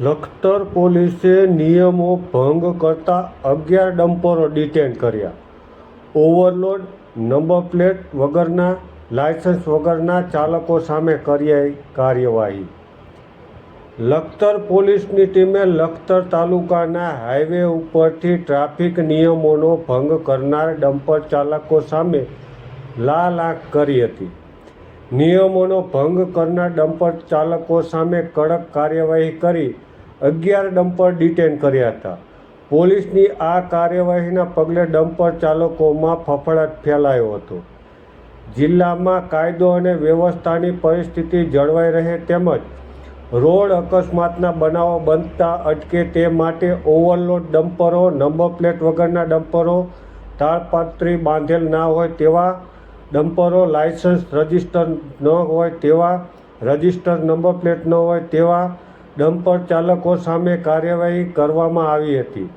લખતર પોલીસે નિયમો ભંગ કરતા અગિયાર ડમ્પરો ડિટેન કર્યા. ઓવરલોડ, નંબર પ્લેટ વગરના, લાયસન્સ વગરના ચાલકો સામે કરી કાર્યવાહી. લખતર પોલીસની ટીમે લખતર તાલુકાના હાઈવે ઉપરથી ટ્રાફિક નિયમોનો ભંગ કરનાર ડમ્પર ચાલકો સામે લાલ આંખ કરી હતી. નિયમોનો ભંગ કરનાર ડમ્પર ચાલકો સામે કડક કાર્યવાહી કરી અગિયાર ડમ્પર ડિટેન કર્યા હતા. પોલીસની આ કાર્યવાહીના પગલે ડમ્પર ચાલકોમાં ફફડાટ ફેલાયો હતો. જિલ્લામાં કાયદો અને વ્યવસ્થાની પરિસ્થિતિ જળવાઈ રહે તેમજ રોડ અકસ્માતના બનાવો બનતા અટકે તે માટે ઓવરલોડ ડમ્પરો, નંબર પ્લેટ વગરના ડમ્પરો, તાળપાત્રી બાંધેલ ના હોય તેવા ડમ્પરો, લાયસન્સ, રજિસ્ટર ન હોય તેવા, રજિસ્ટર નંબર પ્લેટ ન હોય તેવા ડમ્પર ચાલકો સામે કાર્યવાહી કરવામાં આવી હતી.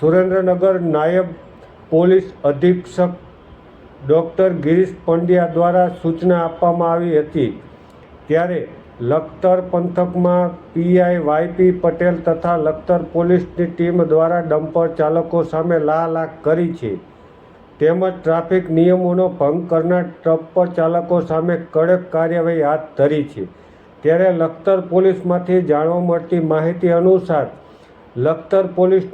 સુરેન્દ્રનગર નાયબ પોલીસ અધિક્ષક ડૉક્ટર ગિરીશ પંડ્યા દ્વારા સૂચના આપવામાં આવી હતી. ત્યારે લખતર પંથકમાં પીઆઈ વાયપી પટેલ તથા લખતર પોલીસની ટીમ દ્વારા ડમ્પર ચાલકો સામે લા લાખ કરી છે. તેમજ ટ્રાફિક નિયમોનો ભંગ કરનાર ડમ્પર ચાલકો સામે કડક કાર્યવાહી હાથ ધરી છે. ત્યારે લખતર પોલીસમાંથી જાણવા મળતી માહિતી અનુસાર લખતર પોલીસ